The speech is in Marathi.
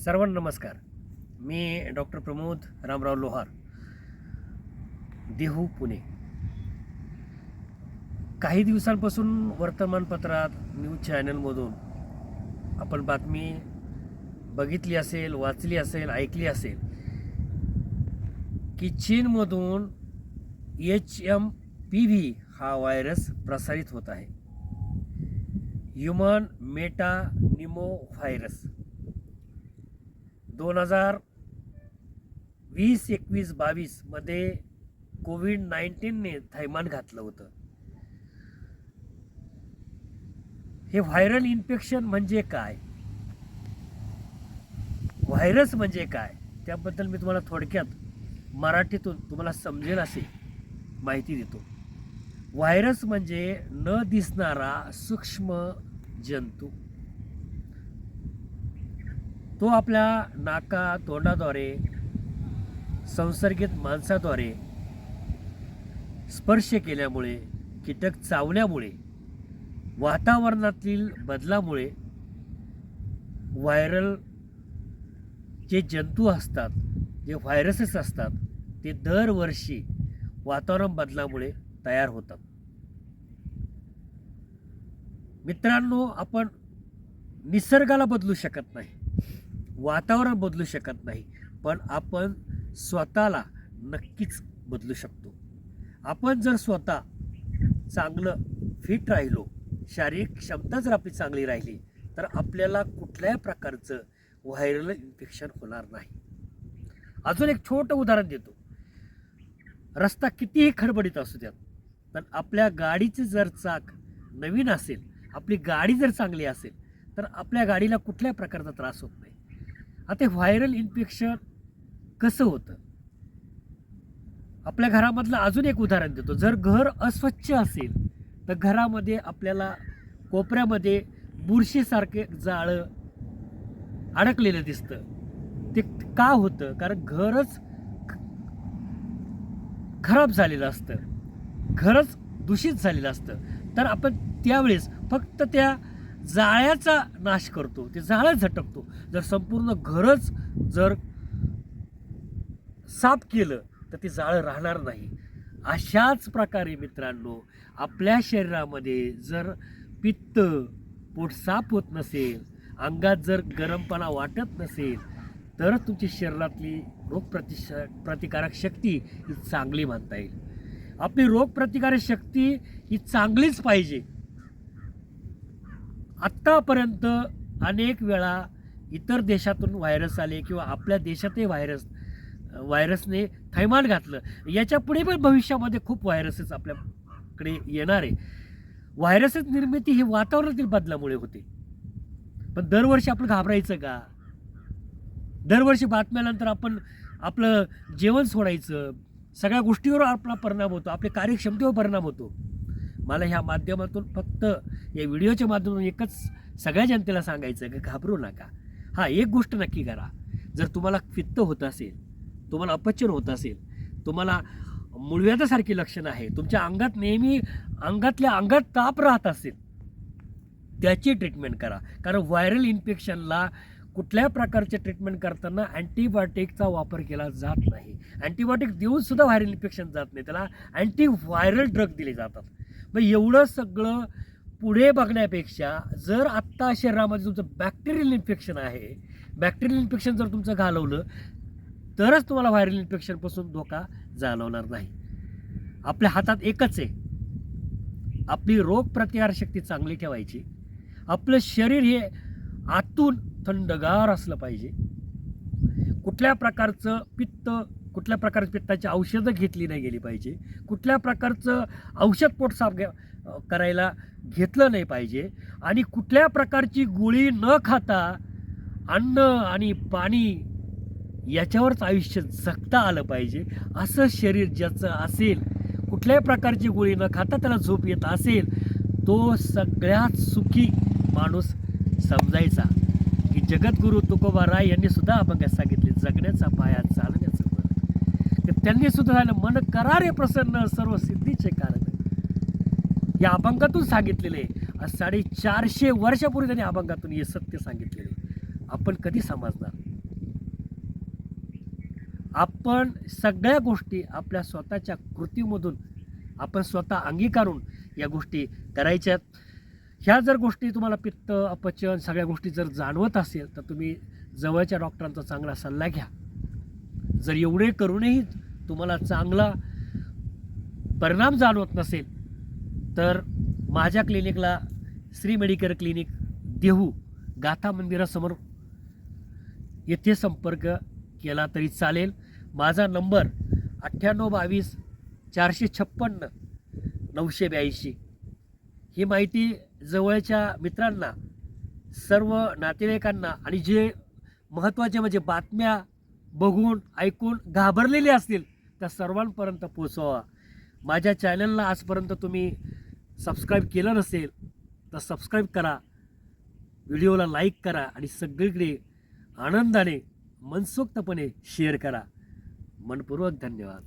सर्वांना नमस्कार. मी डॉक्टर प्रमोद रामराव लोहार देहू पुणे. काही दिवसांपासून वर्तमानपत्रात न्यूज चॅनलमधून आपण बातमी बघितली असेल वाचली असेल ऐकली असेल की चीनमधून एच एम पी व्ही हा व्हायरस प्रसारित होत आहे. ह्युमन मेटा निमो व्हायरस दोन हजार वीस एकवीस बावीसमध्ये कोविड नाईन्टीनने थैमान घातलं होतं. हे व्हायरल इन्फेक्शन म्हणजे काय? व्हायरस म्हणजे काय? त्याबद्दल मी तुम्हाला थोडक्यात मराठीतून तुम्हाला समजेल असे माहिती देतो. व्हायरस म्हणजे न दिसणारा सूक्ष्म जंतू. तो आपल्या नाका तोंडाद्वारे संसर्गित माणसाद्वारे स्पर्श केल्यामुळे कीटक चावल्यामुळे वातावरणातील बदलामुळे व्हायरल जे जंतू असतात जे व्हायरसेस असतात ते दरवर्षी वातावरण बदलामुळे तयार होतात. मित्रांनो आपण निसर्गाला बदलू शकत नाही. वातावरण बदलू शकत नाही पण आपण स्वतःला नक्कीच बदलू शकतो. आपण जर स्वतः चांगलं फिट राहिलो शारीरिक क्षमता जर आपली चांगली राहिली तर आपल्याला कुठल्याही प्रकारचं व्हायरल इन्फेक्शन होणार नाही. अजून एक छोटं उदाहरण देतो. रस्ता कितीही खडबडीत असू द्यात पण आपल्या गाडीचं जर चाक नवीन असेल आपली गाडी जर चांगली असेल तर आपल्या गाडीला कुठल्याही प्रकारचा त्रास होत नाही. आता व्हायरल इन्फेक्शन कसं होतं? आपल्या घरामधलं अजून एक उदाहरण देतो. जर घर अस्वच्छ असेल तर घरामध्ये आपल्याला कोपऱ्यामध्ये बुरशीसारखे जाळं अडकलेलं दिसतं. ते का होतं? कारण घरच खराब झालेलं असतं. घरच दूषित झालेलं असतं. तर आपण त्यावेळेस फक्त त्या जाळ्याचा नाश करतो ते जाळं झटकतो. जर संपूर्ण घरच जर साफ केलं तर ते जाळं राहणार नाही. अशाच प्रकारे मित्रांनो आपल्या शरीरामध्ये जर पित्त पोट साफ होत नसेल अंगात जर गरमपणा वाटत नसेल तर तुमची शरीरातली रोगप्रतिश प्रतिकारक शक्ती ही चांगली म्हणता येईल. आपली रोगप्रतिकारक शक्ती ही चांगलीच पाहिजे. आत्तापर्यंत अनेक वेळा इतर देशातून व्हायरस आले किंवा आपल्या देशातही व्हायरस व्हायरसने थैमान घातलं. याच्यापुढे पण भविष्यामध्ये खूप व्हायरसेस आपल्याकडे येणार आहे. व्हायरसेस निर्मिती ही वातावरणातील बदलामुळे होते. पण दरवर्षी आपण घाबरायचं का? दरवर्षी बातम्यानंतर आपण आपलं जेवण सोडायचं. सगळ्या गोष्टीवर आपला परिणाम होतो. आपल्या कार्यक्षमतेवर परिणाम होतो. मला ह्या माध्यमातून फक्त या व्हिडिओच्या माध्यमातून एकच सगळ्या जनतेला सांगायचं की घाबरू नका. हां एक गोष्ट नक्की करा. जर तुम्हाला पित्त होत असेल तुम्हाला अपचन होत असेल तुम्हाला मुळव्याधासारखी लक्षणं आहे तुमच्या अंगात नेहमी अंगातल्या अंगात ताप राहत असेल त्याची ट्रीटमेंट करा. कारण व्हायरल इन्फेक्शनला कुठल्या प्रकारचे ट्रीटमेंट करताना अँटीबायोटिकचा वापर केला जात नाही. अँटीबायोटिक देऊन सुद्धा व्हायरल इन्फेक्शन जात नाही. त्याला अँटी व्हायरल ड्रग दिले जातात. मग एवढं सगळं पुढे बघण्यापेक्षा जर आत्ता शरीरामध्ये तुमचं बॅक्टेरियल इन्फेक्शन आहे बॅक्टेरियल इन्फेक्शन जर तुमचं घालवलं तरच तुम्हाला व्हायरल इन्फेक्शनपासून धोका जाणवणार नाही. आपल्या हातात एकच आहे. आपली रोगप्रतिकारशक्ती चांगली ठेवायची. आपलं शरीर हे आतून थंडगार असलं पाहिजे. कुठल्या प्रकारचं पित्त कुठल्या प्रकारची पित्ताची औषधं घेतली नाही गेली पाहिजे. कुठल्या प्रकारचं औषध पोट साफ घ्या करायला घेतलं नाही पाहिजे. आणि कुठल्या प्रकारची गोळी न खाता अन्न आणि पाणी याच्यावरच आयुष्य जगता आलं पाहिजे. असं शरीर ज्याचं असेल कुठल्याही प्रकारची गोळी न खाता त्याला झोप येत असेल तो सगळ्यात सुखी माणूस समजायचा. की जगद्गुरू तुकोबा राय यांनी सुद्धा अभंगात सांगितले जगण्याचा पाया चाल त्यांनी सुद्धा झालं. मन करारे प्रसन्न सर्व सिद्धीचे कारण. या अभंगातून सांगितलेले. आज साडेचारशे वर्षापूर्वी त्यांनी अभंगातून हे सत्य सांगितलेले. आपण कधी समजणार? आपण सगळ्या गोष्टी आपल्या स्वतःच्या कृतीमधून आपण स्वतः अंगीकारून या गोष्टी करायच्यात ह्या जर गोष्टी तुम्हाला पित्त अपचन सगळ्या गोष्टी जर जाणवत असेल तर तुम्ही जवळच्या डॉक्टरांचा चांगला सल्ला घ्या. जर एवढे करूनही तुम्हाला चांगला परिणाम जाणवत नसेल तर माझ्या क्लिनिकला श्री मेडिकल क्लिनिक देहू गाथा मंदिरासमोर येथे संपर्क केला तरी चालेल. माझा नंबर अठ्ठ्याण्णव बावीस चारशे छप्पन्न नऊशे ब्याऐंशी. ही माहिती जवळच्या मित्रांना सर्व नातेवाईकांना आणि जे महत्त्वाचे म्हणजे बातम्या बघून ऐकून घाबरलेले असतील त्या सर्वांपर्यंत पोचवा माझ्या चॅनलला आजपर्यंत तुम्ही सबस्क्राईब केलं नसेल तर सबस्क्राईब करा. व्हिडिओला लाईक करा आणि सगळीकडे आनंदाने मनसोक्तपणे शेअर करा. मनपूर्वक धन्यवाद.